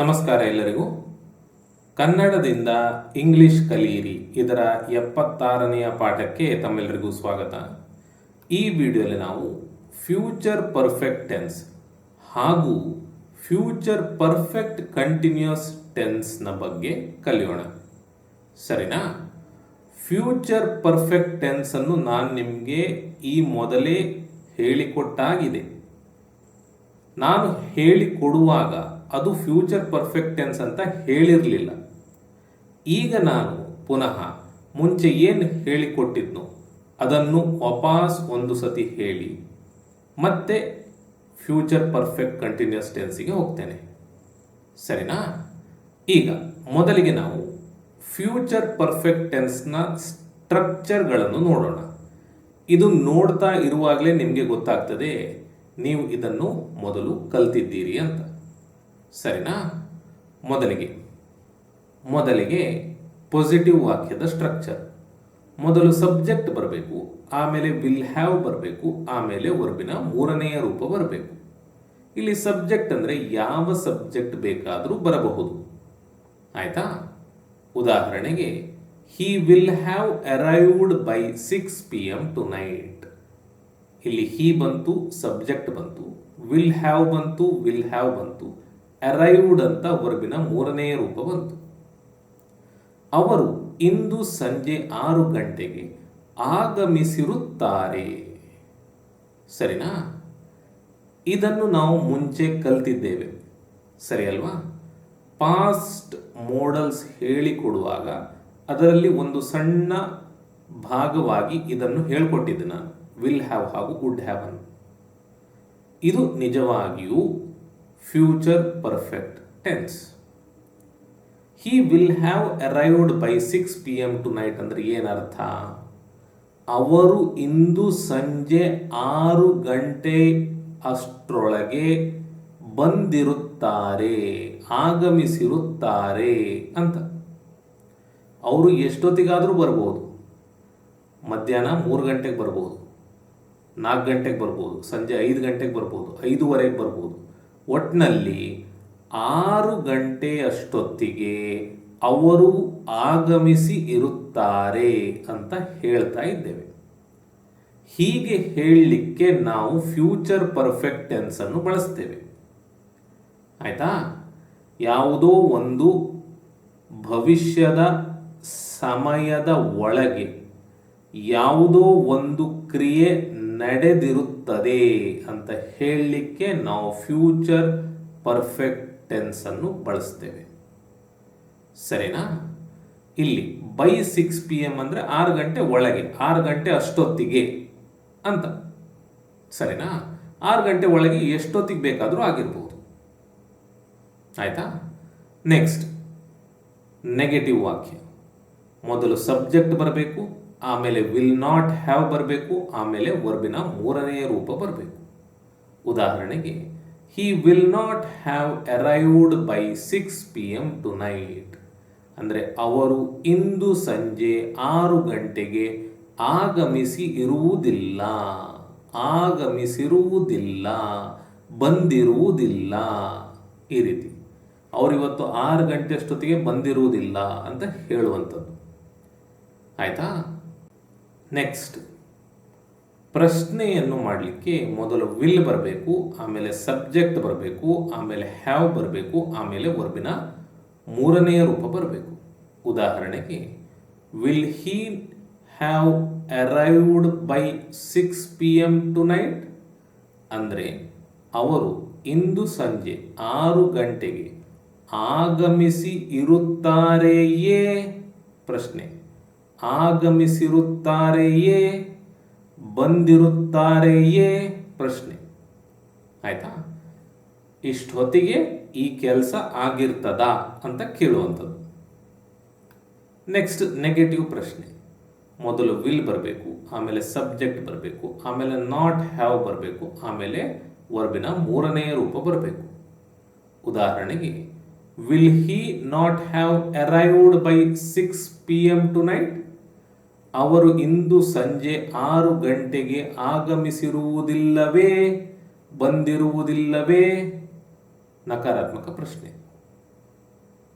ನಮಸ್ಕಾರ ಎಲ್ಲರಿಗೂ. ಕನ್ನಡದಿಂದ ಇಂಗ್ಲಿಷ್ ಕಲಿಯಿರಿ. ಇದರ ಎಪ್ಪತ್ತಾರನೆಯ ಪಾಠಕ್ಕೆ ತಮ್ಮೆಲ್ಲರಿಗೂ ಸ್ವಾಗತ. ಈ ವಿಡಿಯೋದಲ್ಲಿ ನಾವು ಫ್ಯೂಚರ್ ಪರ್ಫೆಕ್ಟ್ ಟೆನ್ಸ್ ಹಾಗೂ ಫ್ಯೂಚರ್ ಪರ್ಫೆಕ್ಟ್ ಕಂಟಿನ್ಯೂಸ್ ಟೆನ್ಸ್ನ ಬಗ್ಗೆ ಕಲಿಯೋಣ. ಸರಿನಾ? ಫ್ಯೂಚರ್ ಪರ್ಫೆಕ್ಟ್ ಟೆನ್ಸ್ ಅನ್ನು ನಾನು ನಿಮಗೆ ಈ ಮೊದಲೇ ಹೇಳಿಕೊಟ್ಟಾಗಿದೆ. ನಾನು ಹೇಳಿಕೊಡುವಾಗ ಅದು ಫ್ಯೂಚರ್ ಪರ್ಫೆಕ್ಟ್ ಟೆನ್ಸ್ ಅಂತ ಹೇಳಿರಲಿಲ್ಲ. ಈಗ ನಾನು ಪುನಃ ಮುಂಚೆ ಏನು ಹೇಳಿಕೊಟ್ಟಿದ್ನು ಅದನ್ನು ವಾಪಸ್ ಒಂದು ಸತಿ ಹೇಳಿ, ಮತ್ತೆ ಫ್ಯೂಚರ್ ಪರ್ಫೆಕ್ಟ್ ಕಂಟಿನ್ಯೂಸ್ ಟೆನ್ಸಿಗೆ ಹೋಗ್ತೇನೆ. ಸರಿನಾ? ಈಗ ಮೊದಲಿಗೆ ನಾವು ಫ್ಯೂಚರ್ ಪರ್ಫೆಕ್ಟ್ ಟೆನ್ಸ್ನ ಸ್ಟ್ರಕ್ಚರ್ಗಳನ್ನು ನೋಡೋಣ. ಇದು ನೋಡ್ತಾ ಇರುವಾಗಲೇ ನಿಮಗೆ ಗೊತ್ತಾಗ್ತದೆ, ನೀವು ಇದನ್ನು ಮೊದಲು ಕಲ್ತಿದ್ದೀರಿ ಅಂತ. ಸರಿನಾ? ಮೊದಲಿಗೆ. ಮೊದಲಿಗೆ ಪಾಸಿಟಿವ್ ವಾಕ್ಯದ ಸ್ಟ್ರಕ್ಚರ್ ಮೊದಲು ಸಬ್ಜೆಕ್ಟ್ ಬರಬೇಕು, ಆಮೇಲೆ ವಿಲ್ ಹ್ಯಾವ್ ಬರಬೇಕು, ಆಮೇಲೆ ವರ್ಬಿನ ಮೂರನೆಯ ರೂಪ ಬರಬೇಕು. ಇಲ್ಲಿ ಸಬ್ಜೆಕ್ಟ್ ಅಂದರೆ ಯಾವ ಸಬ್ಜೆಕ್ಟ್ ಬೇಕಾದರೂ ಬರಬಹುದು. ಆಯಿತಾ? ಉದಾಹರಣೆಗೆ he will have arrived by six P M tonight ಇಲ್ಲಿ ಹಿ ಬಂತು ಸಬ್ಜೆಕ್ಟ್ ಬಂತು ವಿಲ್ ಹ್ಯಾವ್ ಬಂತು ವಿಲ್ ಹ್ಯಾವ್ ಬಂತು. ಅರೈವ್ಡ್ ಅಂತ ವರ್ಬಿನ ಮೂರನೆಯ ರೂಪ ಬಂತು. ಅವರು ಇಂದು ಸಂಜೆ ಆರು ಗಂಟೆಗೆ ಆಗಮಿಸಿರುತ್ತಾರೆ. ಸರಿನಾ? ಇದನ್ನು ನಾವು ಮುಂಚೆ ಕಲ್ತಿದ್ದೇವೆ. ಸರಿ ಅಲ್ವಾ? ಪಾಸ್ಟ್ ಮೋಡಲ್ಸ್ ಹೇಳಿಕೊಡುವಾಗ ಅದರಲ್ಲಿ ಒಂದು ಸಣ್ಣ ಭಾಗವಾಗಿ ಇದನ್ನು ಹೇಳ್ಕೊಟ್ಟಿದ್ದೆ ನಾನು. ವಿಲ್ ಹ್ಯಾವ್ ಹಾಗೂ ವುಡ್ ಹ್ಯಾವ್ ಅನ್ನು. ಇದು ನಿಜವಾಗಿಯೂ future perfect tense he will have arrived by six P M tonight ಅಂದರೆ ಏನರ್ಥ ಅವರು ಇಂದು ಸಂಜೆ ಆರು ಗಂಟೆ ಅಷ್ಟರೊಳಗೆ ಬಂದಿರುತ್ತಾರೆ, ಆಗಮಿಸಿರುತ್ತಾರೆ ಅಂತ. ಅವರು ಎಷ್ಟೊತ್ತಿಗಾದರೂ ಬರ್ಬೋದು. ಮಧ್ಯಾಹ್ನ ಮೂರು ಗಂಟೆಗೆ ಬರ್ಬೋದು. ನಾಲ್ಕು ಗಂಟೆಗೆ ಬರ್ಬೋದು. ಸಂಜೆ ಐದು ಗಂಟೆಗೆ ಬರ್ಬೋದು. ಐದೂವರೆಗೆ ಬರ್ಬೋದು. ಒಟ್ಟಿನಲ್ಲಿ ಆರು ಗಂಟೆ ಅಷ್ಟೊತ್ತಿಗೆ ಅವರು ಆಗಮಿಸಿ ಇರುತ್ತಾರೆ ಅಂತ ಹೇಳ್ತಾ ಇದ್ದೇವೆ. ಹೀಗೆ ಹೇಳಲಿಕ್ಕೆ ನಾವು ಫ್ಯೂಚರ್ ಪರ್ಫೆಕ್ಟ್ ಟೆನ್ಸ್ ಅನ್ನು ಬಳಸ್ತೇವೆ. ಆಯಿತಾ? ಯಾವುದೋ ಒಂದು ಭವಿಷ್ಯದ ಸಮಯದ ಒಳಗೆ ಯಾವುದೋ ಒಂದು ಕ್ರಿಯೆ ನಡೆದಿರುತ್ತದೆ ಅಂತ ಹೇಳಲಿಕ್ಕೆ ನಾವು ಫ್ಯೂಚರ್ ಪರ್ಫೆಕ್ಟ್ ಟೆನ್ಸ್ ಅನ್ನು ಬಳಸ್ತೇವೆ. ಸರಿನಾ? ಇಲ್ಲಿ ಬೈ ಸಿಕ್ಸ್ ಪಿ ಎಂ ಅಂದರೆ ಆರು ಗಂಟೆ ಒಳಗೆ, ಆರು ಗಂಟೆ ಅಷ್ಟೊತ್ತಿಗೆ ಅಂತ. ಸರಿನಾ? ಆರು ಗಂಟೆ ಒಳಗೆ ಎಷ್ಟೊತ್ತಿಗೆ ಬೇಕಾದರೂ ಆಗಿರ್ಬೋದು. ಆಯ್ತಾ? ನೆಕ್ಸ್ಟ್ ನೆಗೆಟಿವ್ ವಾಕ್ಯ. ಮೊದಲು ಸಬ್ಜೆಕ್ಟ್ ಬರಬೇಕು ಆಮೇಲೆ ವಿಲ್ ನಾಟ್ ಹ್ಯಾವ್ ಬರಬೇಕು, ಆಮೇಲೆ ವರ್ಬಿನ ಮೂರನೆಯ ರೂಪ ಬರಬೇಕು. ಉದಾಹರಣೆಗೆ he will not have arrived by six P M tonight ಅಂದರೆ ಅವರು ಇಂದು ಸಂಜೆ ಆರು ಗಂಟೆಗೆ ಆಗಮಿಸಿ ಇರುವುದಿಲ್ಲ, ಆಗಮಿಸಿರುವುದಿಲ್ಲ, ಬಂದಿರುವುದಿಲ್ಲ. ಈ ರೀತಿ. ಅವರಿವತ್ತು ಆರು ಗಂಟೆ ಅಷ್ಟೊತ್ತಿಗೆ ಬಂದಿರುವುದಿಲ್ಲ ಅಂತ ಹೇಳುವಂಥದ್ದು. ಆಯ್ತಾ? ನೆಕ್ಸ್ಟ್ ಪ್ರಶ್ನೆಯನ್ನು ಮಾಡಲಿಕ್ಕೆ ಮೊದಲು ವಿಲ್ ಬರಬೇಕು, ಆಮೇಲೆ ಸಬ್ಜೆಕ್ಟ್ ಬರಬೇಕು, ಆಮೇಲೆ ಹ್ಯಾವ್ ಬರಬೇಕು, ಆಮೇಲೆ ವರ್ಬಿನ ಮೂರನೆಯ ರೂಪ ಬರಬೇಕು. ಉದಾಹರಣೆಗೆ will he have arrived by six P M tonight ಅಂದರೆ, ಅವರು ಇಂದು ಸಂಜೆ ಆರು ಗಂಟೆಗೆ ಆಗಮಿಸಿ ಇರುತ್ತಾರೆಯೇ? ಪ್ರಶ್ನೆ. ಆಗಮಿಸಿರುತ್ತಾರೆಯೇ? ಬಂದಿರುತ್ತಾರೆಯೇ? ಪ್ರಶ್ನೆ. ಆಯ್ತಾ? ಇಷ್ಟೊತ್ತಿಗೆ ಈ ಕೆಲಸ ಆಗಿರ್ತದ ಅಂತ ಕೇಳುವಂಥದ್ದು. ನೆಕ್ಸ್ಟ್ ನೆಗೆಟಿವ್ ಪ್ರಶ್ನೆ. ಮೊದಲು ವಿಲ್ ಬರಬೇಕು, ಆಮೇಲೆ ಸಬ್ಜೆಕ್ಟ್ ಬರಬೇಕು, ಆಮೇಲೆ ನಾಟ್ ಹ್ಯಾವ್ ಬರಬೇಕು, ಆಮೇಲೆ ವರ್ಬಿನ ಮೂರನೆಯ ರೂಪ ಬರಬೇಕು. ಉದಾಹರಣೆಗೆ will he not have arrived by six P M tonight ಅವರು ಇಂದು ಸಂಜೆ ಆರು ಗಂಟೆಗೆ ಆಗಮಿಸಿರುವುದಿಲ್ಲವೇ? ಬಂದಿರುವುದಿಲ್ಲವೇ? ನಕಾರಾತ್ಮಕ ಪ್ರಶ್ನೆ.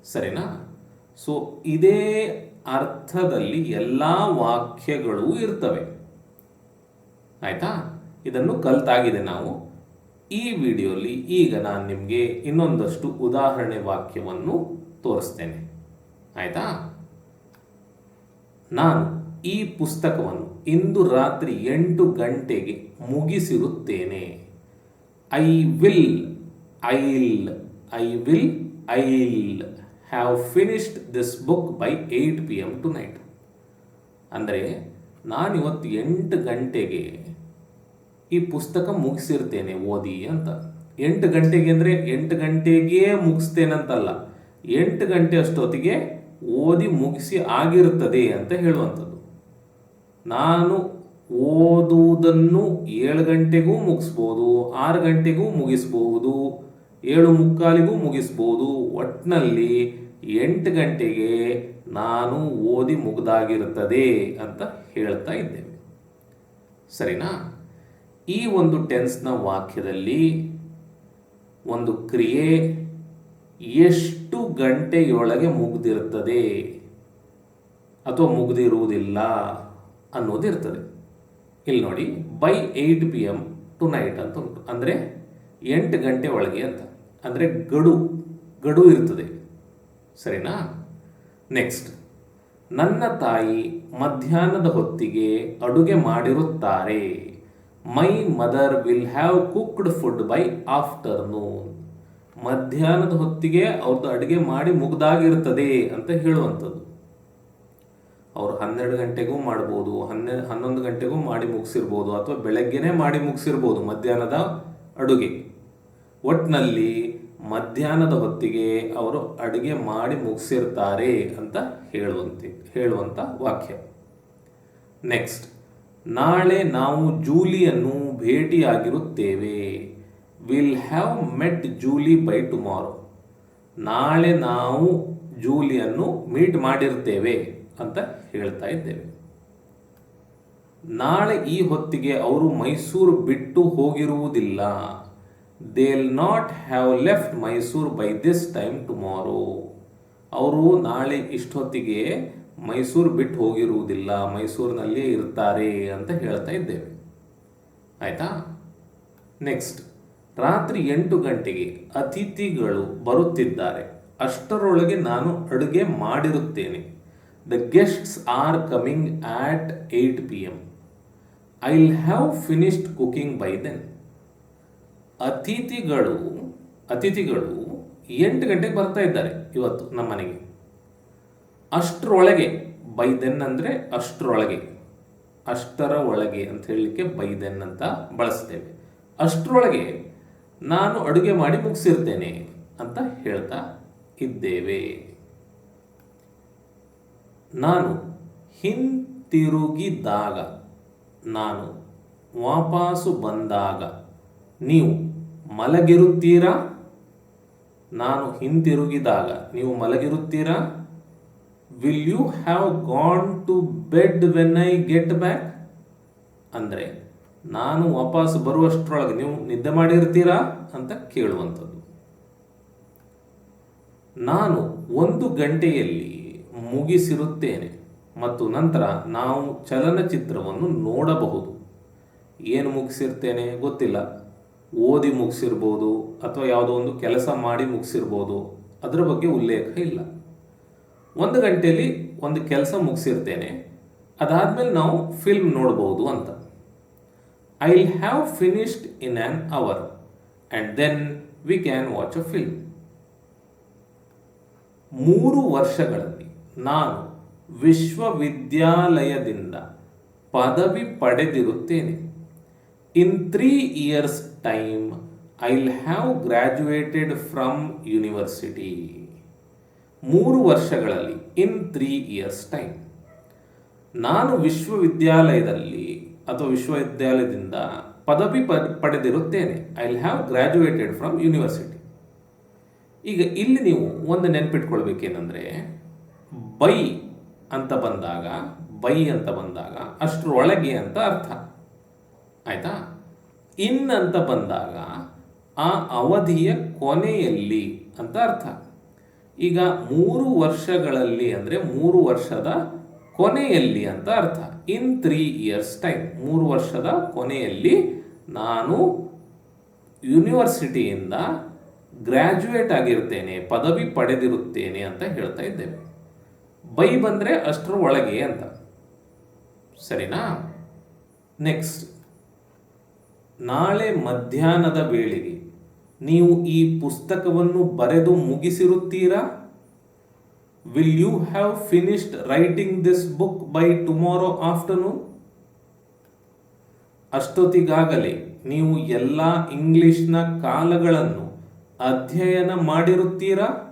ಸರಿನಾ? ಸೊ ಇದೇ ಅರ್ಥದಲ್ಲಿ ಎಲ್ಲ ವಾಕ್ಯಗಳು ಇರ್ತವೆ. ಆಯ್ತಾ? ಇದನ್ನು ಕಲ್ತಾಗಿದೆ ನಾವು. ಈ ವಿಡಿಯೋಲಿ ಈಗ ನಾನು ನಿಮಗೆ ಇನ್ನೊಂದಷ್ಟು ಉದಾಹರಣೆ ವಾಕ್ಯವನ್ನು ತೋರಿಸ್ತೇನೆ. ಆಯ್ತಾ? ನಾನು ಈ ಪುಸ್ತಕವನ್ನು ಇಂದು ರಾತ್ರಿ ಎಂಟು ಗಂಟೆಗೆ ಮುಗಿಸಿರುತ್ತೇನೆ. I will I'll I will I'll have finished this book by eight P M tonight ಅಂದರೆ ನಾನಿವತ್ತು ಎಂಟು ಗಂಟೆಗೆ ಈ ಪುಸ್ತಕ ಮುಗಿಸಿರ್ತೇನೆ, ಓದಿ ಅಂತ. ಎಂಟು ಗಂಟೆಗೆ ಅಂದರೆ ಎಂಟು ಗಂಟೆಗೆ ಮುಗಿಸ್ತೇನಂತಲ್ಲ. ಎಂಟು ಗಂಟೆ ಅಷ್ಟೊತ್ತಿಗೆ ಓದಿ ಮುಗಿಸಿ ಆಗಿರುತ್ತದೆ ಅಂತ ಹೇಳುವಂಥದ್ದು. ನಾನು ಓದುವುದನ್ನು ಏಳು ಗಂಟೆಗೂ ಮುಗಿಸ್ಬೋದು, ಆರು ಗಂಟೆಗೂ ಮುಗಿಸ್ಬೋದು, ಏಳು ಮುಕ್ಕಾಲಿಗೂ ಮುಗಿಸ್ಬೋದು. ಒಟ್ಟಿನಲ್ಲಿ ಎಂಟು ಗಂಟೆಗೆ ನಾನು ಓದಿ ಮುಗ್ದಾಗಿರುತ್ತದೆ ಅಂತ ಹೇಳ್ತಾ ಇದ್ದೇವೆ ಸರಿನಾ? ಈ ಒಂದು ಟೆನ್ಸ್ನ ವಾಕ್ಯದಲ್ಲಿ ಒಂದು ಕ್ರಿಯೆ ಎಷ್ಟು ಗಂಟೆಯೊಳಗೆ ಮುಗ್ದಿರುತ್ತದೆ ಅಥವಾ ಮುಗ್ದಿರುವುದಿಲ್ಲ? ಅನ್ನೋದಿರ್ತದೆ ಇಲ್ಲಿ ನೋಡಿ by eight P M tonight ಅಂತ ಉಂಟು. ಅಂದರೆ ಎಂಟು ಗಂಟೆ ಒಳಗೆ ಅಂತ. ಅಂದರೆ ಗಡು ಗಡು ಇರ್ತದೆ. ಸರಿನಾ? ನೆಕ್ಸ್ಟ್ ನನ್ನ ತಾಯಿ ಮಧ್ಯಾಹ್ನದ ಹೊತ್ತಿಗೆ ಅಡುಗೆ ಮಾಡಿರುತ್ತಾರೆ. My mother will have cooked food by afternoon ಮಧ್ಯಾಹ್ನದ ಹೊತ್ತಿಗೆ ಅವ್ರದ್ದು ಅಡುಗೆ ಮಾಡಿ ಮುಗ್ದಾಗಿರ್ತದೆ ಅಂತ ಹೇಳುವಂಥದ್ದು. ಅವ್ರು ಹನ್ನೆರಡು ಗಂಟೆಗೂ ಮಾಡ್ಬೋದು, ಹನ್ನೆ, ಹನ್ನೊಂದು ಗಂಟೆಗೂ ಮಾಡಿ ಮುಗಿಸಿರ್ಬೋದು ಅಥವಾ ಬೆಳಗ್ಗೆನೇ ಮಾಡಿ ಮುಗಿಸಿರ್ಬೋದು ಮಧ್ಯಾಹ್ನದ ಅಡುಗೆ. ಒಟ್ಟಿನಲ್ಲಿ ಮಧ್ಯಾಹ್ನದ ಹೊತ್ತಿಗೆ ಅವರು ಅಡುಗೆ ಮಾಡಿ ಮುಗಿಸಿರ್ತಾರೆ ಅಂತ ಹೇಳುವಂತೆ ಹೇಳುವಂಥ ವಾಕ್ಯ. ನೆಕ್ಸ್ಟ್, ನಾಳೆ ನಾವು ಜೂಲಿಯನ್ನು ಭೇಟಿಯಾಗಿರುತ್ತೇವೆ. Will have met Julie by tomorrow. ನಾಳೆ ನಾವು ಜೂಲಿಯನ್ನು ಮೀಟ್ ಮಾಡಿರ್ತೇವೆ. ಅಂತ ಹೇಳ್ತಾ ಇದ್ದೇವೆ. ನಾಳೆ ಈ ಹೊತ್ತಿಗೆ ಅವರು ಮೈಸೂರು ಬಿಟ್ಟು ಹೋಗಿರುವುದಿಲ್ಲ. They'll not have left Mysuru by this time tomorrow ಅವರು ನಾಳೆ ಇಷ್ಟೊತ್ತಿಗೆ ಮೈಸೂರು ಬಿಟ್ಟು ಹೋಗಿರುವುದಿಲ್ಲ, ಮೈಸೂರಿನಲ್ಲೇ ಇರ್ತಾರೆ ಅಂತ ಹೇಳ್ತಾ ಇದ್ದೇವೆ. ಆಯ್ತಾ? ನೆಕ್ಸ್ಟ್ ರಾತ್ರಿ ಎಂಟು ಗಂಟೆಗೆ ಅತಿಥಿಗಳು ಬರುತ್ತಿದ್ದಾರೆ. ಅಷ್ಟರೊಳಗೆ ನಾನು ಅಡುಗೆ ಮಾಡಿರುತ್ತೇನೆ. The guests are coming at eight P M have finished cooking by then ಅತಿಥಿಗಳು ಅತಿಥಿಗಳು ಎಂಟು ಗಂಟೆಗೆ ಬರ್ತಾ ಇದ್ದಾರೆ ಇವತ್ತು ನಮ್ಮ ಮನೆಗೆ. ಅಷ್ಟರೊಳಗೆ ಬೈ ದೆನ್ ಅಂದರೆ ಅಷ್ಟರೊಳಗೆ. ಅಷ್ಟರ ಒಳಗೆ ಅಂತ ಹೇಳಲಿಕ್ಕೆ ಬೈ ದೆನ್ ಅಂತ ಬಳಸ್ತೇವೆ. ಅಷ್ಟರೊಳಗೆ ನಾನು ಅಡುಗೆ ಮಾಡಿ ಮುಗಿಸಿರ್ತೇನೆ ಅಂತ ಹೇಳ್ತಾ ಇದ್ದೇವೆ. ನಾನು ಹಿಂತಿರುಗಿದಾಗ, ನಾನು ವಾಪಸ್ಸು ಬಂದಾಗ ನೀವು ಮಲಗಿರುತ್ತೀರಾ? ನಾನು ಹಿಂತಿರುಗಿದಾಗ ನೀವು ಮಲಗಿರುತ್ತೀರಾ? Will you have gone to bed when I get back ಅಂದರೆ, ನಾನು ವಾಪಸ್ ಬರುವಷ್ಟರೊಳಗೆ ನೀವು ನಿದ್ದೆ ಮಾಡಿರ್ತೀರಾ ಅಂತ ಕೇಳುವಂಥದ್ದು. ನಾನು ಒಂದು ಗಂಟೆಯಲ್ಲಿ ಮುಗಿಸಿರುತ್ತೇನೆ ಮತ್ತು ನಂತರ ನಾವು ಚಲನಚಿತ್ರವನ್ನು ನೋಡಬಹುದು. ಏನು ಮುಗಿಸಿರ್ತೇನೆ ಗೊತ್ತಿಲ್ಲ. ಓದಿ ಮುಗಿಸಿರ್ಬೋದು ಅಥವಾ ಯಾವುದೋ ಒಂದು ಕೆಲಸ ಮಾಡಿ ಮುಗಿಸಿರ್ಬೋದು, ಅದರ ಬಗ್ಗೆ ಉಲ್ಲೇಖ ಇಲ್ಲ. ಒಂದು ಗಂಟೆಯಲ್ಲಿ ಒಂದು ಕೆಲಸ ಮುಗಿಸಿರ್ತೇನೆ, ಅದಾದಮೇಲೆ ನಾವು ಫಿಲ್ಮ್ ನೋಡ್ಬೋದು ಅಂತ. I have finished in an hour and then we can watch a film ಮೂರು ವರ್ಷಗಳಲ್ಲಿ ನಾನು ವಿಶ್ವವಿದ್ಯಾಲಯದಿಂದ ಪದವಿ ಪಡೆದಿರುತ್ತೇನೆ. In three years time I will have graduated from university ಮೂರು ವರ್ಷಗಳಲ್ಲಿ ಇನ್ ತ್ರೀ ಇಯರ್ಸ್ ಟೈಮ್ ನಾನು ವಿಶ್ವವಿದ್ಯಾಲಯದಲ್ಲಿ ಅಥವಾ ವಿಶ್ವವಿದ್ಯಾಲಯದಿಂದ ಪದವಿ ಪಡೆದಿರುತ್ತೇನೆ. I will have graduated from university ಈಗ ಇಲ್ಲಿ ನೀವು ಒಂದು ನೆನ್ಪಿಟ್ಕೊಳ್ಬೇಕೇನೆಂದರೆ ಬೈ ಅಂತ ಬಂದಾಗ, ಬೈ ಅಂತ ಬಂದಾಗ ಅಷ್ಟರೊಳಗೆ ಅಂತ ಅರ್ಥ. ಆಯಿತಾ? ಇನ್ ಅಂತ ಬಂದಾಗ ಆ ಅವಧಿಯ ಕೊನೆಯಲ್ಲಿ ಅಂತ ಅರ್ಥ. ಈಗ ಮೂರು ವರ್ಷಗಳಲ್ಲಿ ಅಂದರೆ ಮೂರು ವರ್ಷದ ಕೊನೆಯಲ್ಲಿ ಅಂತ ಅರ್ಥ. In three years time. ಮೂರು ವರ್ಷದ ಕೊನೆಯಲ್ಲಿ ನಾನು ಯೂನಿವರ್ಸಿಟಿಯಿಂದ ಗ್ರ್ಯಾಜುಯೇಟ್ ಆಗಿರ್ತೇನೆ, ಪದವಿ ಪಡೆದಿರುತ್ತೇನೆ ಅಂತ ಹೇಳ್ತಾ ಇದ್ದೇವೆ. ಬೈ ಬಂದರೆ ಅಷ್ಟರ ಒಳಗೆ ಅಂತ. ಸರಿನಾ? ನೆಕ್ಸ್ಟ್ ನಾಳೆ ಮಧ್ಯಾಹ್ನದ ವೇಳೆಗೆ ನೀವು ಈ ಪುಸ್ತಕವನ್ನು ಬರೆದು ಮುಗಿಸಿರುತ್ತೀರಾ? Will you have finished writing this book by tomorrow afternoon ಅಷ್ಟೊತ್ತಿಗಾಗಲೇ ನೀವು ಎಲ್ಲ ಇಂಗ್ಲಿಷ್ನ ಕಾಲಗಳನ್ನು ಅಧ್ಯಯನ ಮಾಡಿರುತ್ತೀರಾ?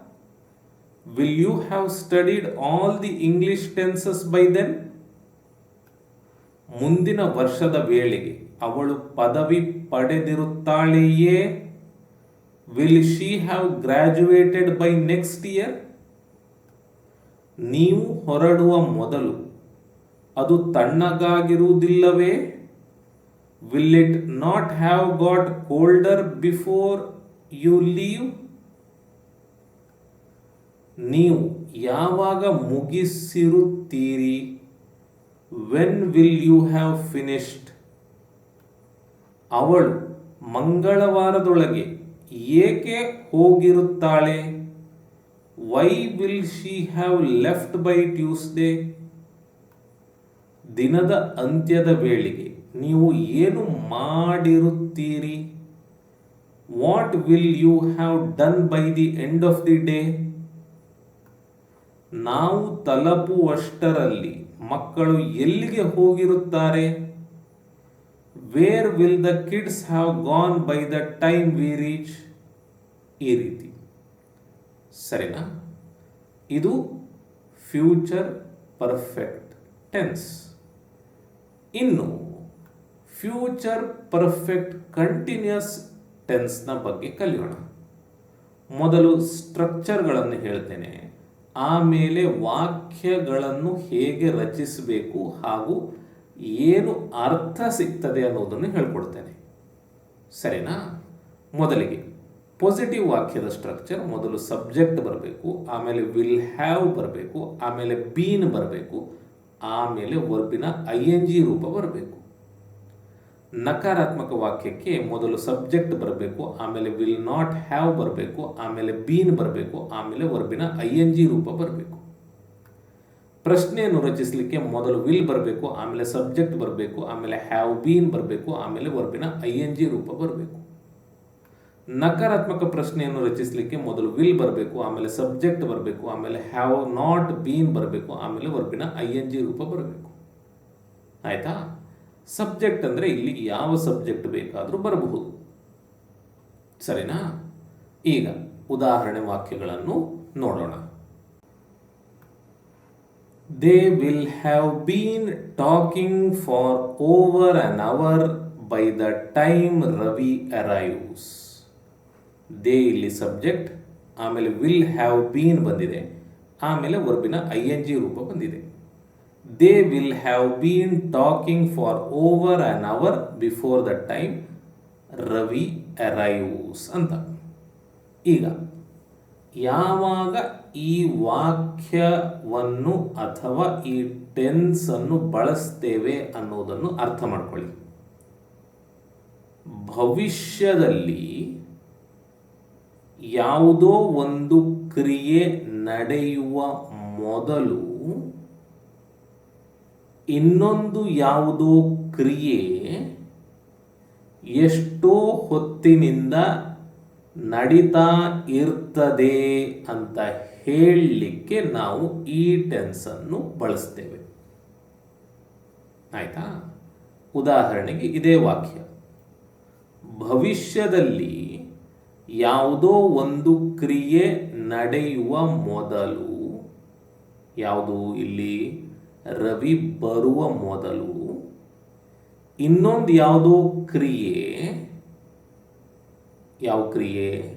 Will you have studied all the English tenses by then ಮುಂದಿನ ವರ್ಷದ ವೇಳೆಗೆ ಅವಳು ಪದವಿ ಪಡೆದಿರುತ್ತಾಳೆಯೇ? Will she have graduated by next year ನೀವು ಹೊರಡುವ ಮೊದಲು ಅದು ತಣ್ಣಗಾಗಿರುವುದಿಲ್ಲವೇ? Will it not have got colder before you leave ನೀವು ಯಾವಾಗ ಮುಗಿಸಿರುತ್ತೀರಿ? When will you have finished ಅವಳು ಮಂಗಳವಾರದೊಳಗೆ ಏಕೆ ಹೋಗಿರುತ್ತಾಳೆ? Why will she have left by Tuesday ದಿನದ ಅಂತ್ಯದ ವೇಳೆಗೆ ನೀವು ಏನು ಮಾಡಿರುತ್ತೀರಿ? What will you have done by the end of the day ನಾವು ತಲುಪುವಷ್ಟರಲ್ಲಿ ಮಕ್ಕಳು ಎಲ್ಲಿಗೆ ಹೋಗಿರುತ್ತಾರೆ? Where will the kids have gone by the time we reach ಈ ರೀತಿ. ಸರಿನಾ? ಇದು ಫ್ಯೂಚರ್ ಪರ್ಫೆಕ್ಟ್ ಟೆನ್ಸ್. ಇನ್ನು ಫ್ಯೂಚರ್ ಪರ್ಫೆಕ್ಟ್ ಕಂಟಿನ್ಯೂಸ್ ಟೆನ್ಸ್ನ ಬಗ್ಗೆ ಕಲಿಯೋಣ. ಮೊದಲು ಸ್ಟ್ರಕ್ಚರ್ಗಳನ್ನು ಹೇಳ್ತೇನೆ. ಆಮೇಲೆ ವಾಕ್ಯಗಳನ್ನು ಹೇಗೆ ರಚಿಸಬೇಕು ಹಾಗೂ ಏನು ಅರ್ಥ ಸಿಗ್ತದೆ ಅನ್ನೋದನ್ನು ಹೇಳ್ಕೊಡ್ತೇನೆ. ಸರಿನಾ? ಮೊದಲಿಗೆ ಪಾಸಿಟಿವ್ ವಾಕ್ಯದ ಸ್ಟ್ರಕ್ಚರ್ ಮೊದಲು ಸಬ್ಜೆಕ್ಟ್ ಬರಬೇಕು, ಆಮೇಲೆ ವಿಲ್ ಹ್ಯಾವ್ ಬರಬೇಕು, ಆಮೇಲೆ ಬೀನ್ ಬರಬೇಕು, ಆಮೇಲೆ ವರ್ಬಿನ ಐ ಎನ್ ಜಿ ರೂಪ ಬರಬೇಕು. ನಕಾರಾತ್ಮಕ ವಾಕ್ಯಕ್ಕೆ ಮೊದಲು ಸಬ್ಜೆಕ್ಟ್ ಬರಬೇಕು, ಆಮೇಲೆ ವಿಲ್ ನಾಟ್ ಹ್ಯಾವ್ ಬರಬೇಕು, ಆಮೇಲೆ ಬೀನ್ ಬರಬೇಕು, ಆಮೇಲೆ ವರ್ಬಿನ ಐ ಎನ್ ಜಿ ರೂಪ ಬರಬೇಕು. ಪ್ರಶ್ನೆಯನ್ನು ರಚಿಸಲಿಕ್ಕೆ ಮೊದಲು ವಿಲ್ ಬರಬೇಕು, ಆಮೇಲೆ ಸಬ್ಜೆಕ್ಟ್ ಬರಬೇಕು, ಆಮೇಲೆ ಹ್ಯಾವ್ ಬೀನ್ ಬರಬೇಕು, ಆಮೇಲೆ ವರ್ಬಿನ ಐ ಎನ್ ಜಿ ರೂಪ ಬರಬೇಕು. ನಕಾರಾತ್ಮಕ ಪ್ರಶ್ನೆಯನ್ನು ರಚಿಸಲಿಕ್ಕೆ ಮೊದಲು ವಿಲ್ ಬರಬೇಕು, ಆಮೇಲೆ ಸಬ್ಜೆಕ್ಟ್ ಬರಬೇಕು, ಆಮೇಲೆ ಹ್ಯಾವ್ ನಾಟ್ ಬೀನ್ ಬರಬೇಕು, ಆಮೇಲೆ ವರ್ಬಿನ ಐ ಎನ್ ಜಿ ರೂಪ ಬರಬೇಕು. ಆಯ್ತಾ? ಸಬ್ಜೆಕ್ಟ್ ಅಂದರೆ ಇಲ್ಲಿ ಯಾವ ಸಬ್ಜೆಕ್ಟ್ ಬೇಕಾದರೂ ಬರಬಹುದು. ಸರಿನಾ? ಈಗ ಉದಾಹರಣೆ ವಾಕ್ಯಗಳನ್ನು ನೋಡೋಣ. They will have been talking for over an hour by the time Ravi arrives they ಇಲ್ಲಿ ಸಬ್ಜೆಕ್ಟ್ ಆಮೇಲೆ ವಿಲ್ ಹ್ಯಾವ್ ಬೀನ್ ಬಂದಿದೆ. ಆಮೇಲೆ ವರ್ಬಿನ ಐ ಎನ್ ಜಿ ರೂಪ ಬಂದಿದೆ. They will have been talking for over an hour before the time Ravi arrives ಅಂತ. ಈಗ, ಯಾವಾಗ ಈ ವಾಕ್ಯವನ್ನು ಅಥವಾ ಈ ಟೆನ್ಸನ್ನು ಬಳಸ್ತೇವೆ ಅನ್ನೋದನ್ನು ಅರ್ಥ ಮಾಡ್ಕೊಳ್ಳಿ. ಭವಿಷ್ಯದಲ್ಲಿ ಯಾವುದೋ ಒಂದು ಕ್ರಿಯೆ ನಡೆಯುವ ಮೊದಲು ಇನ್ನೊಂದು ಯಾವುದೋ ಕ್ರಿಯೆ ಎಷ್ಟೋ ಹೊತ್ತಿನಿಂದ ನಡೀತಾ ಇರ್ತದೆ ಅಂತ ಹೇಳಲಿಕ್ಕೆ ನಾವು ಈ ಟೆನ್ಸನ್ನು ಬಳಸ್ತೇವೆ. ಆಯ್ತಾ? ಉದಾಹರಣೆಗೆ ಇದೇ ವಾಕ್ಯ. ಭವಿಷ್ಯದಲ್ಲಿ ಯಾವುದೋ ಒಂದು ಕ್ರಿಯೆ ನಡೆಯುವ ಮೊದಲು, ಯಾವುದು ಇಲ್ಲಿ? ರವಿ ಬರುವ ಮೊದಲು ಇನ್ನೊಂದು ಯಾವುದೋ ಕ್ರಿಯೆ, ಯಾವ ಕ್ರಿಯೆ?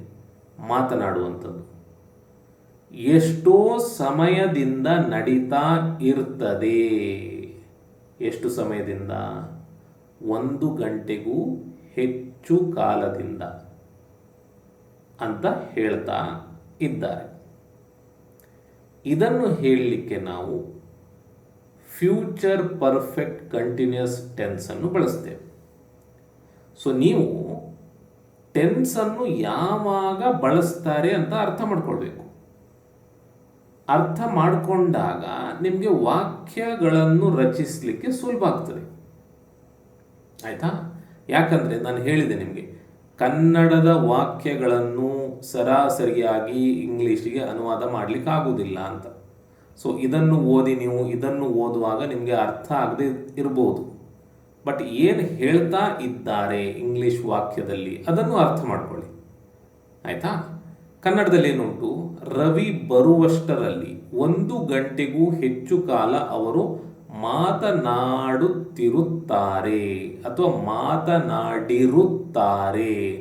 ಮಾತನಾಡುವಂಥದ್ದು. ಎಷ್ಟೋ ಸಮಯದಿಂದ ನಡೀತಾ ಇರ್ತದೆ. ಎಷ್ಟು ಸಮಯದಿಂದ? ಒಂದು ಗಂಟೆಗೂ ಹೆಚ್ಚು ಕಾಲದಿಂದ ಅಂತ ಹೇಳ್ತಾ ಇದ್ದಾರೆ. ಇದನ್ನು ಹೇಳಲಿಕ್ಕೆ ನಾವು ಫ್ಯೂಚರ್ ಪರ್ಫೆಕ್ಟ್ ಕಂಟಿನ್ಯೂಸ್ ಟೆನ್ಸನ್ನು ಬಳಸ್ತೇವೆ ಸೊ ನೀವು ಟೆನ್ಸನ್ನು ಯಾವಾಗ ಬಳಸ್ತಾರೆ ಅಂತ ಅರ್ಥ ಮಾಡ್ಕೊಳ್ಬೇಕು. ಅರ್ಥ ಮಾಡಿಕೊಂಡಾಗ ನಿಮಗೆ ವಾಕ್ಯಗಳನ್ನು ರಚಿಸಲಿಕ್ಕೆ ಸುಲಭ ಆಗ್ತದೆ. ಆಯ್ತಾ? ಯಾಕಂದರೆ ನಾನು ಹೇಳಿದೆ ನಿಮಗೆ, ಕನ್ನಡದ ವಾಕ್ಯಗಳನ್ನು ಸರಾಸರಿಯಾಗಿ ಇಂಗ್ಲೀಷಿಗೆ ಅನುವಾದ ಮಾಡಲಿಕ್ಕೆ ಆಗುವುದಿಲ್ಲ ಅಂತ. ಸೊ ಇದನ್ನು ಓದಿ ನೀವು ಇದನ್ನು ಓದುವಾಗ ನಿಮಗೆ ಅರ್ಥ ಆಗದೆ ಇರಬಹುದು ಬಟ್ ಏನು ಹೇಳ್ತಾ ಇದ್ದಾರೆ ಇಂಗ್ಲಿಷ್ ವಾಕ್ಯದಲ್ಲಿ, ಅದನ್ನು ಅರ್ಥ ಮಾಡ್ಕೊಳ್ಳಿ. ಆಯ್ತಾ? ಕನ್ನಡದಲ್ಲಿ ಏನುಂಟು? ರವಿ ಬರುವಷ್ಟರಲ್ಲಿ ಒಂದು ಗಂಟೆಗೂ ಹೆಚ್ಚು ಕಾಲ ಅವರು ಮಾತನಾಡುತ್ತಿರುತ್ತಾರೆ ಅಥವಾ ಮಾತನಾಡಿರುತ್ತಾರೆ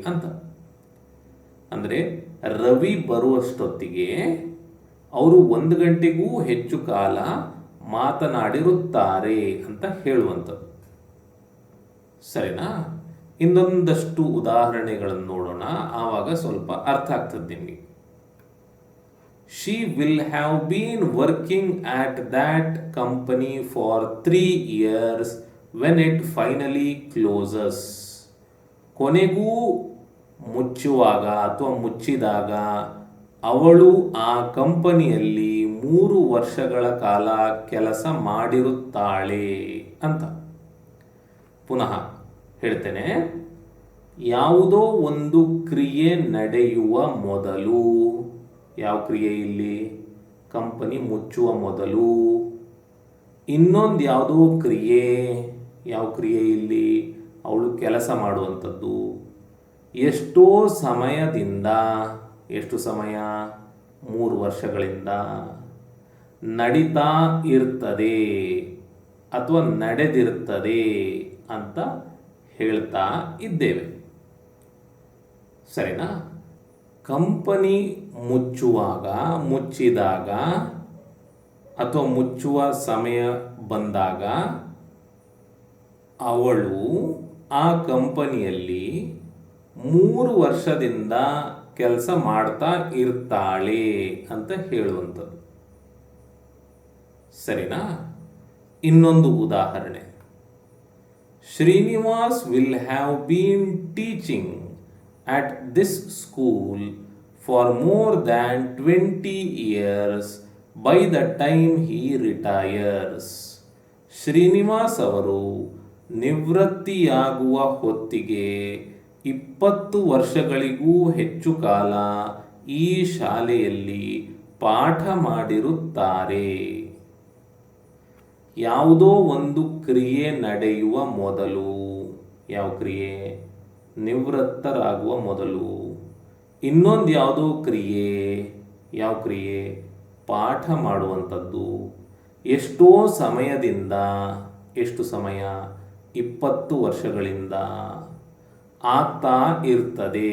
ಅಂತ. ಅಂದರೆ ರವಿ ಬರುವಷ್ಟೊತ್ತಿಗೆ ಅವರು ಒಂದು ಗಂಟೆಗೂ ಹೆಚ್ಚು ಕಾಲ ಮಾತನಾಡಿರುತ್ತಾರೆ ಅಂತ ಹೇಳುವಂಥದ್ದು. ಸರಿನಾ? ಇನ್ನೊಂದಷ್ಟು ಉದಾಹರಣೆಗಳನ್ನು ನೋಡೋಣ. ಆವಾಗ ಸ್ವಲ್ಪ ಅರ್ಥ ಆಗ್ತದೆ ನಿಮಗೆ. She will have been working at that company for three years when it finally closes ಕೊನೆಗೂ ಮುಚ್ಚುವಾಗ ಅಥವಾ ಮುಚ್ಚಿದಾಗ ಅವಳು ಆ ಕಂಪನಿಯಲ್ಲಿ ಮೂರು ವರ್ಷಗಳ ಕಾಲ ಕೆಲಸ ಮಾಡಿರುತ್ತಾಳೆ ಅಂತ. ಪುನಃ ಹೇಳ್ತೇನೆ, ಯಾವುದೋ ಒಂದು ಕ್ರಿಯೆ ನಡೆಯುವ ಮೊದಲು, ಯಾವ ಕ್ರಿಯೆ ಇಲ್ಲಿ? ಕಂಪನಿ ಮುಚ್ಚುವ ಮೊದಲು, ಇನ್ನೊಂದು ಯಾವುದೋ ಕ್ರಿಯೆ, ಯಾವ ಕ್ರಿಯೆ ಇಲ್ಲಿ? ಅವಳು ಕೆಲಸ ಮಾಡುವಂಥದ್ದು. ಎಷ್ಟೋ ಸಮಯದಿಂದ ಎಷ್ಟು ಸಮಯ? ಮೂರು ವರ್ಷಗಳಿಂದ. ನಡೀತಾ ಇರ್ತದೆ ಅಥವಾ ನಡೆದಿರ್ತದೆ ಅಂತ ಹೇಳ್ತಾ ಇದ್ದೇವೆ. ಸರಿನಾ? ಕಂಪನಿ ಮುಚ್ಚುವಾಗ, ಮುಚ್ಚಿದಾಗ ಅಥವಾ ಮುಚ್ಚುವ ಸಮಯ ಬಂದಾಗ ಅವಳು ಆ ಕಂಪನಿಯಲ್ಲಿ ಮೂರು ವರ್ಷದಿಂದ ಕೆಲಸ ಮಾಡ್ತಾ ಇರ್ತಾಳೆ ಅಂತ ಹೇಳುವಂಥದ್ದು. ಸರಿನಾ? ಇನ್ನೊಂದು ಉದಾಹರಣೆ. Srinivas will have been teaching at this school for more than twenty years by the time he retires. Srinivas ಅವರು ನಿವೃತ್ತಿಯಾಗುವ ಹೊತ್ತಿಗೆ ಇಪ್ಪತ್ತು ವರ್ಷಗಳಿಗೂ ಹೆಚ್ಚು ಕಾಲ ಈ ಶಾಲೆಯಲ್ಲಿ ಪಾಠ ಮಾಡಿರುತ್ತಾರೆ. ಯಾವುದೋ ಒಂದು ಕ್ರಿಯೆ ನಡೆಯುವ ಮೊದಲು, ಯಾವ ಕ್ರಿಯೆ? ನಿವೃತ್ತರಾಗುವ ಮೊದಲು. ಇನ್ನೊಂದು ಯಾವುದೋ ಕ್ರಿಯೆ, ಯಾವ ಕ್ರಿಯೆ? ಪಾಠ ಮಾಡುವಂಥದ್ದು. ಎಷ್ಟೋ ಸಮಯದಿಂದ, ಎಷ್ಟು ಸಮಯ? ಇಪ್ಪತ್ತು ವರ್ಷಗಳಿಂದ. ಆಗ್ತಾ ಇರ್ತದೆ,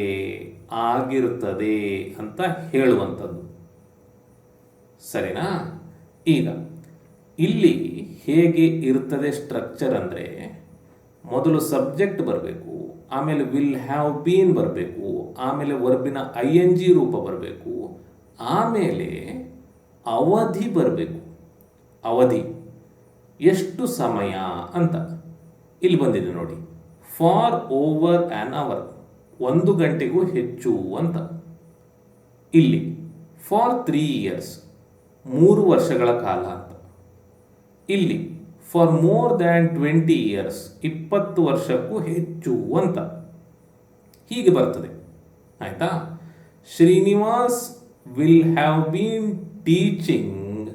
ಆಗಿರ್ತದೆ ಅಂತ ಹೇಳುವಂಥದ್ದು. ಸರಿನಾ? ಈಗ, ಇಲ್ಲಿ ಹೇಗೆ ಇರ್ತದೆ ಸ್ಟ್ರಕ್ಚರ್ ಅಂದರೆ, ಮೊದಲು ಸಬ್ಜೆಕ್ಟ್ ಬರಬೇಕು, ಆಮೇಲೆ ವಿಲ್ ಹ್ಯಾವ್ ಬೀನ್ ಬರಬೇಕು, ಆಮೇಲೆ ವರ್ಬಿನ ಐ ಎನ್ ಜಿ ರೂಪ ಬರಬೇಕು, ಆಮೇಲೆ ಅವಧಿ ಬರಬೇಕು. ಅವಧಿ, ಎಷ್ಟು ಸಮಯ ಅಂತ. ಇಲ್ಲಿ ಬಂದಿದೆ ನೋಡಿ. ಫಾರ್ ಓವರ್ ಆ್ಯನ್ ಅವರ್, ಒಂದು ಗಂಟೆಗೂ ಹೆಚ್ಚು ಅಂತ. ಇಲ್ಲಿ, ಫಾರ್ ತ್ರೀ ಇಯರ್ಸ್, ಮೂರು ವರ್ಷಗಳ ಕಾಲ ಅಂತ. ಇಲ್ಲಿ, for more than twenty years, ಇಪ್ಪತ್ತು ವರ್ಷಕ್ಕೂ ಹೆಚ್ಚು ಅಂತ. ಹೀಗೆ ಬರ್ತದೆ. ಆಯಿತಾ? Srinivas will have been teaching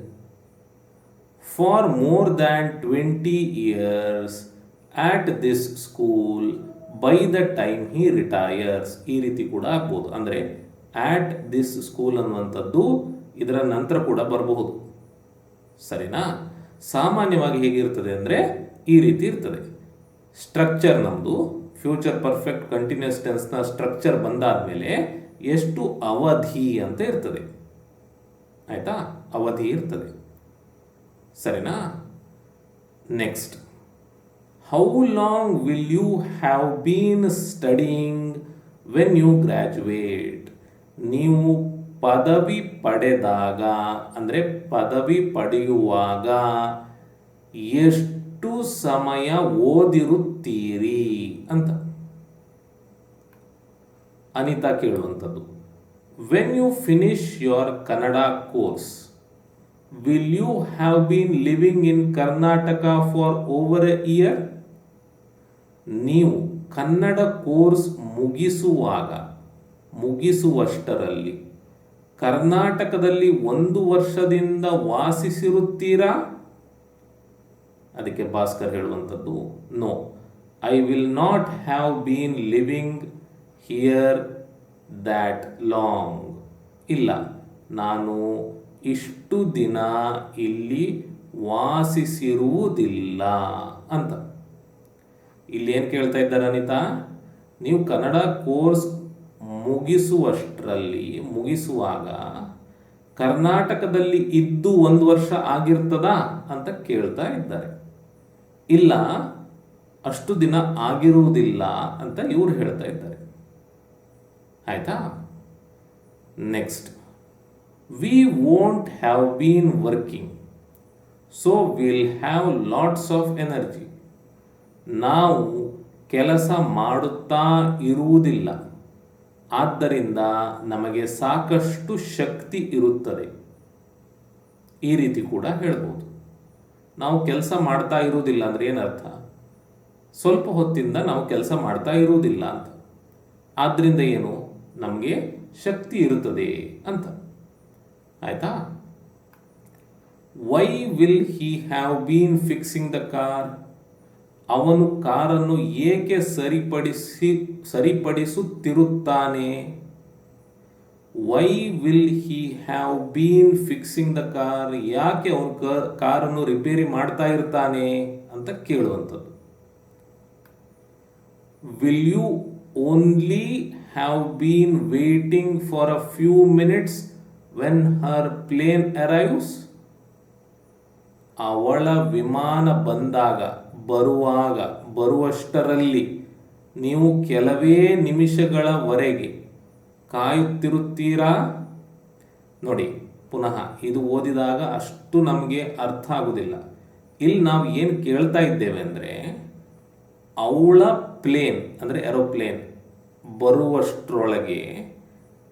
for more than twenty years at this school by the time he retires ಈ ರೀತಿ ಕೂಡ ಆಗ್ಬೋದು. ಅಂದರೆ ಆಟ್ ದಿಸ್ ಸ್ಕೂಲ್ ಅನ್ನುವಂಥದ್ದು ಇದರ ನಂತರ ಕೂಡ ಬರಬಹುದು. ಸರಿನಾ? ಸಾಮಾನ್ಯವಾಗಿ ಹೇಗಿರ್ತದೆ ಅಂದರೆ ಈ ರೀತಿ ಇರ್ತದೆ. ಸ್ಟ್ರಕ್ಚರ್ ನಮ್ಮದು ಫ್ಯೂಚರ್ ಪರ್ಫೆಕ್ಟ್ ಕಂಟಿನ್ಯೂಸ್ ಟೆನ್ಸ್ನ ಸ್ಟ್ರಕ್ಚರ್ ಬಂದಾದ ಮೇಲೆ ಎಷ್ಟು ಅವಧಿ ಅಂತ ಇರ್ತದೆ. ಆಯಿತಾ? ಅವಧಿ ಇರ್ತದೆ. ಸರಿನಾ? Next how long will you have been studying when you graduate ನೀವು ಪದವಿ ಪಡೆದಾಗ, ಅಂದರೆ ಪದವಿ ಪಡೆಯುವಾಗ ಎಷ್ಟು ಸಮಯ ಓದಿರುತ್ತೀರಿ ಅಂತ. Anita ಕೇಳುವಂಥದ್ದು. When you finish your Kannada course will you have been living in Karnataka for over a year ನೀವು ಕನ್ನಡ ಕೋರ್ಸ್ ಮುಗಿಸುವಾಗ, ಮುಗಿಸುವಷ್ಟರಲ್ಲಿ ಕರ್ನಾಟಕದಲ್ಲಿ ಒಂದು ವರ್ಷದಿಂದ ವಾಸಿಸಿರುತ್ತೀರಾ? ಅದಕ್ಕೆ ಭಾಸ್ಕರ್ ಹೇಳುವಂಥದ್ದು, no. I will not have been living here that long ಇಲ್ಲ, ನಾನು ಇಷ್ಟು ದಿನ ಇಲ್ಲಿ ವಾಸಿಸಿರುವುದಿಲ್ಲ ಅಂತ. ಇಲ್ಲಿ ಏನು ಕೇಳ್ತಾ ಇದ್ದಾರೆ ಅನಿತಾ? ನೀವು ಕನ್ನಡ ಕೋರ್ಸ್ ಮುಗಿಸುವಷ್ಟರಲ್ಲಿ, ಮುಗಿಸುವಾಗ ಕರ್ನಾಟಕದಲ್ಲಿ ಇದ್ದು ಒಂದು ವರ್ಷ ಆಗಿರ್ತದ ಅಂತ ಕೇಳ್ತಾ ಇದ್ದಾರೆ. ಇಲ್ಲ, ಅಷ್ಟು ದಿನ ಆಗಿರುವುದಿಲ್ಲ ಅಂತ ಇವರು ಹೇಳ್ತಾ ಇದ್ದಾರೆ. ಆಯ್ತಾ? Next we won't have been working so will have lots of energy ನಾವು ಕೆಲಸ ಮಾಡುತ್ತಾ ಇರುವುದಿಲ್ಲ. ಆದ್ದರಿಂದ ನಮಗೆ ಸಾಕಷ್ಟು ಶಕ್ತಿ ಇರುತ್ತದೆ. ಈ ರೀತಿ ಕೂಡ ಹೇಳ್ಬೋದು. ನಾವು ಕೆಲಸ ಮಾಡ್ತಾ ಇರುವುದಿಲ್ಲ ಅಂದರೆ ಏನರ್ಥ? ಸ್ವಲ್ಪ ಹೊತ್ತಿಂದ ನಾವು ಕೆಲಸ ಮಾಡ್ತಾ ಇರುವುದಿಲ್ಲ ಅಂತ. ಆದ್ದರಿಂದ ಏನು? ನಮಗೆ ಶಕ್ತಿ ಇರುತ್ತದೆ ಅಂತ. ಆಯಿತಾ? Why will he have been fixing the car ಅವನು ಕಾರನ್ನು ಏಕೆ ಸರಿಪಡಿಸಿ, ಸರಿಪಡಿಸುತ್ತಿರುತ್ತಾನೆ? Why will he have been fixing the car ಯಾಕೆ ಅವನು ಕಾರನ್ನು ರಿಪೇರಿ ಮಾಡ್ತಾ ಇರ್ತಾನೆ ಅಂತ ಕೇಳುವಂಥದ್ದು. Will you only have been waiting for a few minutes when her plane arrives ಅವಳ ವಿಮಾನ ಬಂದಾಗ ಬರುವಾಗ, ಬರುವಷ್ಟರಲ್ಲಿ ನೀವು ಕೆಲವೇ ನಿಮಿಷಗಳವರೆಗೆ ಕಾಯುತ್ತಿರುತ್ತೀರಾ? ನೋಡಿ, ಪುನಃ ಇದು ಓದಿದಾಗ ಅಷ್ಟು ನಮಗೆ ಅರ್ಥ ಆಗುವುದಿಲ್ಲ ಇಲ್ಲಿ ನಾವು ಏನು ಕೇಳ್ತಾ ಇದ್ದೇವೆ ಅಂದರೆ, ಅವಳ ಪ್ಲೇನ್, ಅಂದರೆ ಏರೋಪ್ಲೇನ್ ಬರುವಷ್ಟರೊಳಗೆ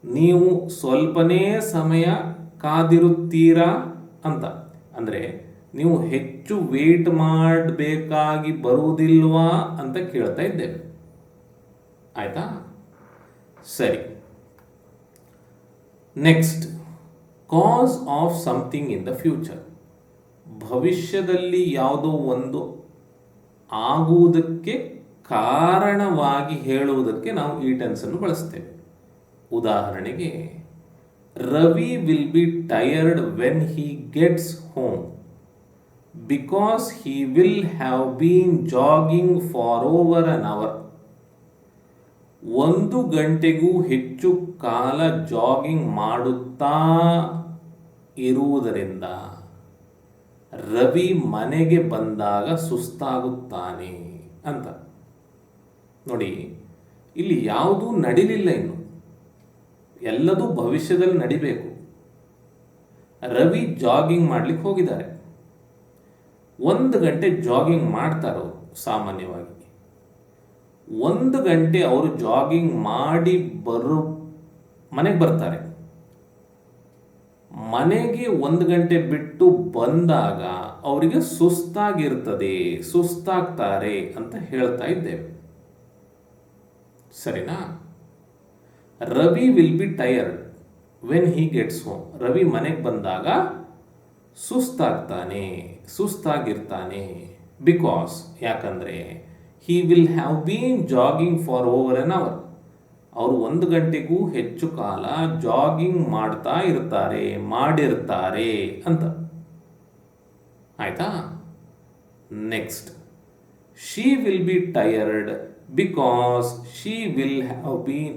ನೀವು ಸ್ವಲ್ಪನೇ ಸಮಯ ಕಾದಿರುತ್ತೀರಾ ಅಂತ. ಅಂದರೆ ನೀವು ಹೆಚ್ಚು ವೇಟ್ ಮಾಡಬೇಕಾಗಿ ಬರುವುದಿಲ್ವಾ ಅಂತ ಕೇಳ್ತಾ ಇದ್ದೇವೆ. ಆಯಿತಾ? ಸರಿ. Next cause of something in the future ಭವಿಷ್ಯದಲ್ಲಿ ಯಾವುದೋ ಒಂದು ಆಗುವುದಕ್ಕೆ ಕಾರಣವಾಗಿ ಹೇಳುವುದಕ್ಕೆ ನಾವು ಈ ಟೆನ್ಸನ್ನು ಬಳಸ್ತೇವೆ. ಉದಾಹರಣೆಗೆ, Ravi will be tired when he gets home because he will have been jogging for over an hour ಒಂದು ಗಂಟೆಗೂ ಹೆಚ್ಚು ಕಾಲ ಜಾಗಿಂಗ್ ಮಾಡುತ್ತಾ ಇರುವುದರಿಂದ ರವಿ ಮನೆಗೆ ಬಂದಾಗ ಸುಸ್ತಾಗುತ್ತಾನೆ ಅಂತ. ನೋಡಿ, ಇಲ್ಲಿ ಯಾವುದೂ ನಡೀಲಿಲ್ಲ ಇನ್ನು. ಎಲ್ಲದೂ ಭವಿಷ್ಯದಲ್ಲಿ ನಡಿಬೇಕು. ರವಿ ಜಾಗಿಂಗ್ ಮಾಡ್ಲಿಕ್ಕೆ ಹೋಗಿದ್ದಾರೆ. ಒಂದು ಗಂಟೆ ಜಾಗಿಂಗ್ ಮಾಡ್ತಾರೋ ಸಾಮಾನ್ಯವಾಗಿ. ಒಂದು ಗಂಟೆ ಅವರು ಜಾಗಿಂಗ್ ಮಾಡಿ ಬರೋ, ಮನೆಗೆ ಬರ್ತಾರೆ. ಮನೆಗೆ ಒಂದು ಗಂಟೆ ಬಿಟ್ಟು ಬಂದಾಗ ಅವರಿಗೆ ಸುಸ್ತಾಗಿರ್ತದೆ, ಸುಸ್ತಾಗ್ತಾರೆ ಅಂತ ಹೇಳ್ತಾ ಇದ್ದೇವೆ. ಸರಿನಾ? Ravi will be tired when he gets home Ravi ಮನೆಗೆ ಬಂದಾಗ ಸುಸ್ತಾಗ್ತಾನೆ, ಸುಸ್ತಾಗಿರ್ತಾನೆ. ಬಿಕಾಸ್ ಯಾಕಂದರೆ he will have been jogging for over an hour ಅವರು ಒಂದು ಗಂಟೆಗೂ ಹೆಚ್ಚು ಕಾಲ ಜಾಗಿಂಗ್ ಮಾಡ್ತಾ ಇರ್ತಾರೆ, ಮಾಡಿರ್ತಾರೆ ಅಂತ. ಆಯ್ತಾ? Next she will be tired because she will have been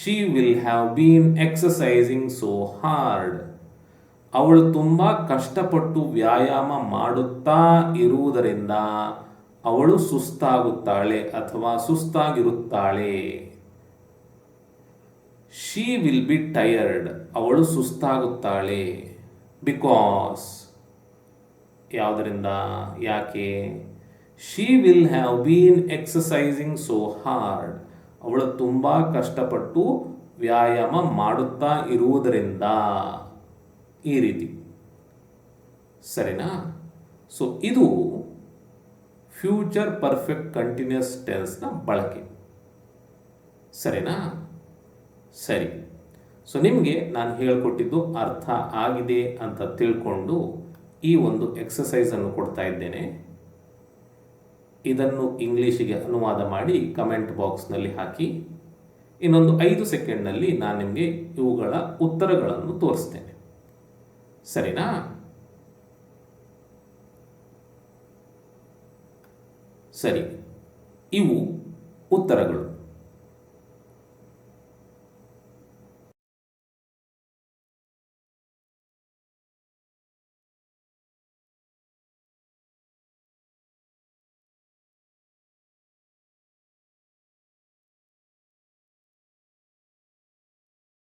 she will have been exercising so hard ಅವಳು ತುಂಬ ಕಷ್ಟಪಟ್ಟು ವ್ಯಾಯಾಮ ಮಾಡುತ್ತಾ ಇರುವುದರಿಂದ ಅವಳು ಸುಸ್ತಾಗುತ್ತಾಳೆ ಅಥವಾ ಸುಸ್ತಾಗಿರುತ್ತಾಳೆ. ಶಿ ವಿಲ್ ಬಿ ಟಯರ್ಡ್ ಅವಳು ಸುಸ್ತಾಗುತ್ತಾಳೆ. ಬಿಕಾಸ್ ಯಾವುದರಿಂದ? ಯಾಕೆ? She will have been exercising so hard ಅವಳು ತುಂಬ ಕಷ್ಟಪಟ್ಟು ವ್ಯಾಯಾಮ ಮಾಡುತ್ತಾ ಇರುವುದರಿಂದ. ಈ ರೀತಿ. ಸರಿನಾ? ಸೊ ಇದು ಫ್ಯೂಚರ್ ಪರ್ಫೆಕ್ಟ್ ಕಂಟಿನ್ಯೂಸ್ ಟೆನ್ಸ್ನ ಬಳಕೆ. ಸರಿನಾ? ಸರಿ. ಸೊ ನಿಮಗೆ ನಾನು ಹೇಳಿಕೊಟ್ಟಿದ್ದು ಅರ್ಥ ಆಗಿದೆ ಅಂತ ತಿಳ್ಕೊಂಡು ಈ ಒಂದು ಎಕ್ಸಸೈಸನ್ನು ಕೊಡ್ತಾ ಇದ್ದೇನೆ. ಇದನ್ನು ಇಂಗ್ಲೀಷಿಗೆ ಅನುವಾದ ಮಾಡಿ ಕಮೆಂಟ್ ಬಾಕ್ಸ್ನಲ್ಲಿ ಹಾಕಿ. ಇನ್ನೊಂದು ಐದು ಸೆಕೆಂಡ್ನಲ್ಲಿ ನಾನು ನಿಮಗೆ ಇವುಗಳ ಉತ್ತರಗಳನ್ನು ತೋರಿಸ್ತೇನೆ. ಸರಿನಾ? ಸರಿ. ಇವು ಉತ್ತರಗಳು.